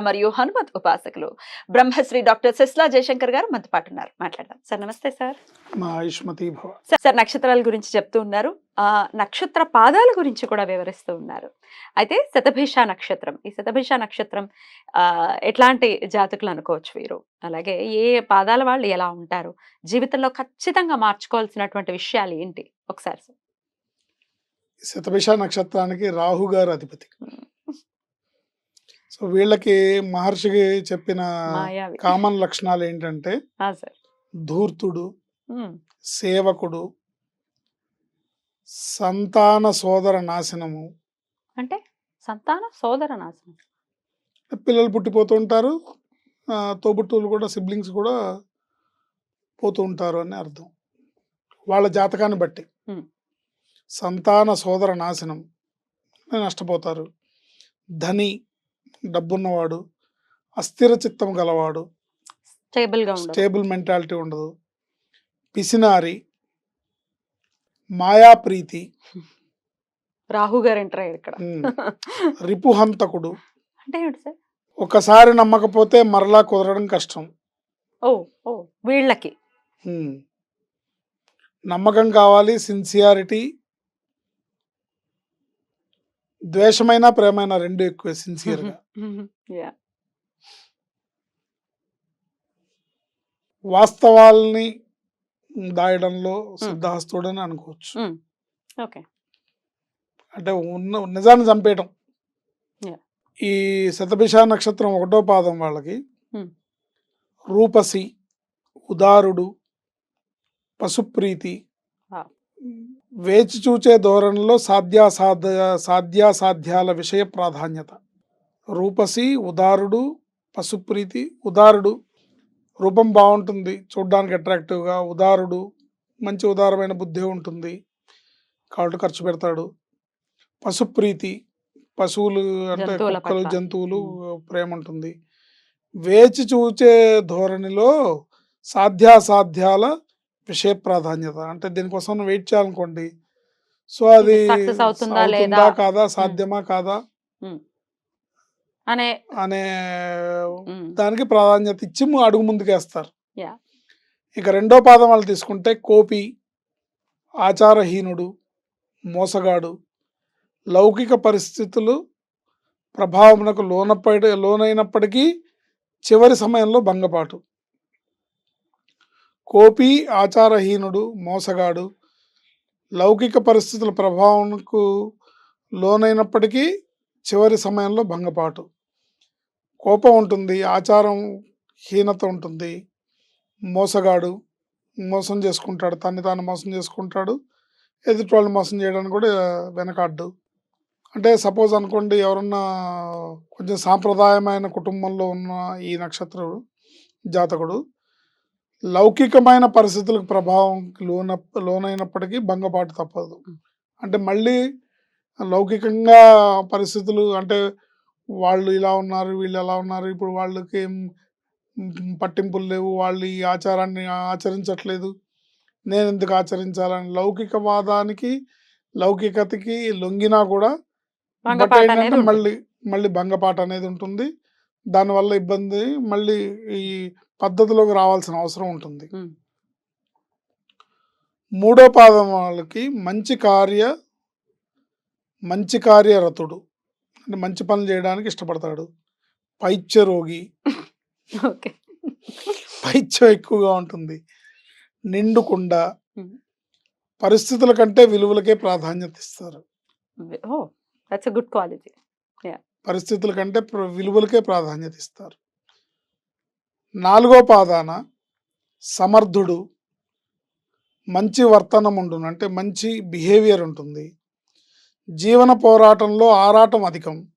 మరియు హనుమత్ ఉపాసకులు. బ్రహ్మశ్రీ డాక్టర్ సిస్లా జయశంకర్ గారు మనతో పాటు ఉన్నారు. మాట్లాడదాం. సార్ నమస్తే సార్. సార్ నక్షత్రాల గురించి చెప్తూ ఉన్నారు. ఆ నక్షత్ర పాదాల గురించి కూడా వివరిస్తూ ఉన్నారు. అయితే శతభిష నక్షత్రం ఈ శతభిష నక్షత్రం ఆ ఎట్లాంటి జాతకులు అనుకోవచ్చు వీరు? అలాగే ఏ పాదాల వాళ్ళు ఎలా ఉంటారు? జీవితంలో ఖచ్చితంగా మార్చుకోవాల్సినటువంటి విషయాలు ఏంటి? ఒకసారి సార్. శతభిష నక్షత్రానికి రాహు గారు అధిపతి. సో వీళ్ళకి మహర్షికి చెప్పిన మాయావి. కామన్ లక్షణాలు ఏంటంటే ఆ, సార్. ధూర్తుడు ఉమ్, సేవకుడు సంతాన సోదర నాశనము. అంటే సంతాన సోదర నాశనం. పిల్లలు పుట్టిపోతూ ఉంటారు. ఆ, తోబుట్టువులు కూడా సిబ్లింగ్స్ కూడా పోతూ ఉంటారు అని అర్థం. వాళ్ళ జాతకాన్ని బట్టి. Hmm. సంతాన సోదర నాశనం. నష్టపోతారు. ధని డబ్బున్నవాడు అస్థిర చిత్తం గలవాడు స్టేబుల్ మెంటాలిటీ ఉండదు. పిసినారి మాయాప్రీతి. రాహు గారు ఎంటర్ అయ్యారు ఇక్కడ. రిపుహంతకుడు అంటే ఏంటి సార్? ఒకసారి నమ్మకపోతే మరలా కుదరడం కష్టం. ఓ ఓ వీళ్ళకి. నమ్మకం కావాలి సిన్సియారిటీ ద్వేషమైన ప్రేమైన రెండు ఎక్కువ సిన్సియర్గా. యా వాస్తవాల్ని దాయడంలో సిద్ధహస్తుడని అనుకోవచ్చు. ఓకే. అంటే ఉన్న నిజాన్ని చంపేయటం. ఈ శతభిష నక్షత్రం ఒకటో పాదం వాళ్ళకి. రూపసి ఉదారుడు పశుప్రీతి. వేచి చూచే ధోరణిలో సాధ్యాసాధ్య సాధ్యాసాధ్యాల విషయ ప్రాధాన్యత. రూపసి ఉదారుడు పశుప్రీతి ఉదారుడు. రూపం బాగుంటుంది చూడ్డానికి అట్రాక్టివ్గా ఉదారుడు మంచి ఉదారమైన బుద్ధి ఉంటుంది. కాబట్టి ఖర్చు పెడతాడు. పశుప్రీతి పశువులు అంటే కుక్కలు. జంతువులు ప్రేమ ఉంటుంది వేచి చూచే ధోరణిలో సాధ్యాసాధ్యాల విషయ ప్రాధాన్యత. అంటే దీనికోసం వెయిట్ చేయాలనుకోండి. సో అది అవుతుందా లేదా? కాదా? సాధ్యమా కాదా? అనే అనే దానికి ప్రాధాన్యత ఇచ్చి ము- అడుగు ముందుకేస్తారు. ఇక రెండో పాదం వాళ్ళు తీసుకుంటే కోపి ఆచారహీనుడు మోసగాడు లౌకిక పరిస్థితులు ప్రభావమునకు లోనప్పటి లోనైనప్పటికీ చివరి సమయంలో భంగపాటు. కోపి ఆచారహీనుడు మోసగాడు. లౌకిక పరిస్థితుల ప్రభావంకు లోనైనప్పటికీ చివరి సమయంలో భంగపాటు. కోపం ఉంటుంది ఆచారం హీనత ఉంటుంది. మోసగాడు మోసం చేసుకుంటాడు తన్ని తాను మోసం చేసుకుంటాడు ఎదుటి వాళ్ళు మోసం చేయడానికి కూడా వెనకాడ్డు. అంటే సపోజ్ అనుకోండి ఎవరన్నా కొంచెం సాంప్రదాయమైన కుటుంబంలో ఉన్న ఈ నక్షత్రుడు జాతకుడు లౌకికమైన పరిస్థితులకు ప్రభావం లోన లోనైనప్పటికీ భంగపాటు తప్పదు. అంటే మళ్ళీ లౌకికంగా పరిస్థితులు అంటే వాళ్ళు ఇలా ఉన్నారు వీళ్ళు ఎలా ఉన్నారు ఇప్పుడు వాళ్ళకి ఏం పట్టింపులు లేవు వాళ్ళు ఈ ఆచారాన్ని ఆచరించట్లేదు. నేను ఎందుకు ఆచరించాలని? లౌకికవాదానికి లౌకికతకి లొంగినా కూడా. మళ్ళీ మళ్ళీ భంగపాట అనేది ఉంటుంది. దానివల్ల ఇబ్బంది మళ్ళీ ఈ పద్ధతిలోకి రావాల్సిన అవసరం ఉంటుంది. మూడో పాదం వాళ్ళకి మంచి కార్య మంచి కార్యరతుడు. అంటే మంచి పనులు చేయడానికి ఇష్టపడతాడు. పైత్య రోగి. పైత్యం ఎక్కువగా ఉంటుంది. నిండుకుండ. పరిస్థితుల కంటే విలువలకే ప్రాధాన్యత ఇస్తారు. గుడ్ క్వాలిటీ పరిస్థితుల కంటే విలువలకే ప్రాధాన్యత ఇస్తారు. నాలుగో పాదాన సమర్థుడు మంచి వర్తనం ఉండును. అంటే మంచి బిహేవియర్ ఉంటుంది. జీవన పోరాటంలో ఆరాటం అధికం.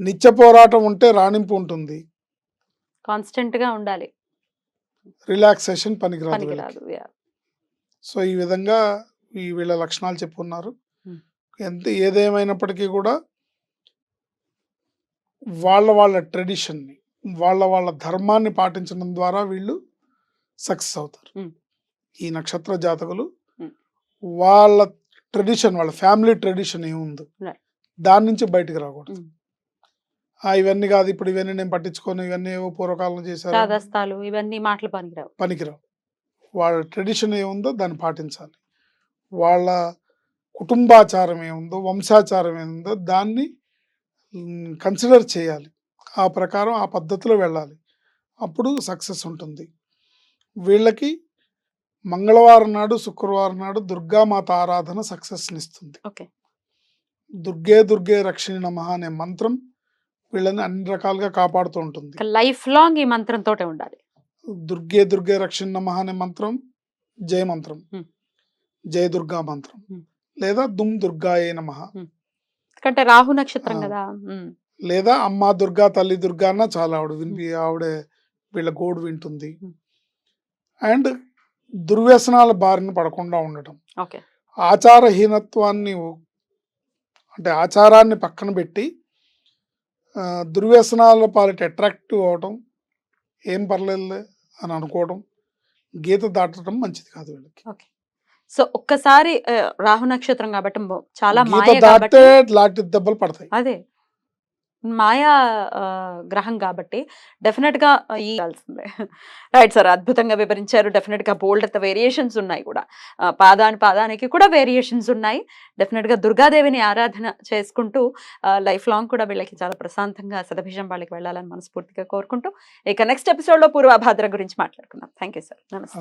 నిత్య పోరాటం ఉంటే రాణింపు ఉంటుంది. కాన్స్టెంట్గా ఉండాలి. రిలాక్సేషన్ పనికిరాదు వీళ్ళకి. సో ఈ విధంగా ఈ వీళ్ళ లక్షణాలు చెప్పుకున్నారు Hmm. ఎంత ఏదేమైనప్పటికీ కూడా వాళ్ళ వాళ్ళ ట్రెడిషన్ని వాళ్ళ వాళ్ళ ధర్మాన్ని పాటించడం ద్వారా వీళ్ళు సక్సెస్ అవుతారు. ఈ నక్షత్ర జాతకులు. వాళ్ళ ట్రెడిషన్ వాళ్ళ ఫ్యామిలీ ట్రెడిషన్ ఏముంది. దాని నుంచి బయటికి రాకూడదు. ఆ, ఇవన్నీ కాదు ఇప్పుడు ఇవన్నీ నేను పట్టించుకోను ఇవన్నీ ఏవో పూర్వకాలం చేశారు ఇవన్నీ మాటలు పనికిరావు పనికిరావు వాళ్ళ ట్రెడిషన్ ఏముందో దాన్ని పాటించాలి వాళ్ళ కుటుంబాచారం ఏముందో వంశాచారం ఏముందో దాన్ని కన్సిడర్ చేయాలి ఆ ప్రకారం ఆ పద్ధతిలో వెళ్ళాలి. అప్పుడు సక్సెస్ ఉంటుంది. వీళ్ళకి మంగళవారం నాడు శుక్రవారం నాడు దుర్గామాత ఆరాధన సక్సెస్ని ఇస్తుంది ఓకే. దుర్గే దుర్గే రక్షిణి నమః అనే మంత్రం వీళ్ళని అన్ని రకాలుగా కాపాడుతూ ఉంటుంది. లైఫ్ లాంగ్ ఈ మంత్రంతో ఉండాలి. దుర్గే దుర్గే రక్షణ నమః అనే మంత్రం జయ మంత్రం. జయ దుర్గా మంత్రం. లేదా దుమ్ దుర్గాయే నమ. ఎందుకంటే రాహు నక్షత్రం. కదా. లేదా అమ్మ దుర్గా తల్లి దుర్గా అన్న చాలా ఆవిడ వినిపి ఆవిడే వీళ్ళ గోడు వింటుంది. అండ్ దుర్వ్యసనాల బారిన పడకుండా ఉండటం. ఆచారహీనత్వాన్ని అంటే ఆచారాన్ని పక్కన పెట్టి దుర్వ్యసనాల పాలిట అట్రాక్టివ్ అవటం ఏం పర్లేదులే అని అనుకోవడం గీత దాటడం మంచిది కాదు వీళ్ళకి. సో ఒక్కసారి రాహు నక్షత్రం కాబట్టి చాలా గీత మాయ కాబట్టి దాటే లాంటి దెబ్బలు పడతాయి. అదే. మాయా గ్రహం కాబట్టి డెఫినెట్గా ఈ రైట్ సార్ అద్భుతంగా వివరించారు. డెఫినెట్గా బోల్డ్ అంత వేరియేషన్స్ ఉన్నాయి కూడా. పాదాని పాదానికి కూడా వేరియేషన్స్ ఉన్నాయి. డెఫినెట్గా దుర్గాదేవిని ఆరాధన చేసుకుంటూ లైఫ్ లాంగ్ కూడా వీళ్ళకి చాలా ప్రశాంతంగా సదభిషం వాళ్ళకి వెళ్ళాలని మనస్ఫూర్తిగా కోరుకుంటూ ఇక నెక్స్ట్ ఎపిసోడ్లో పూర్వభాద్ర గురించి మాట్లాడుకుందాం. Thank you sir. నమస్తే.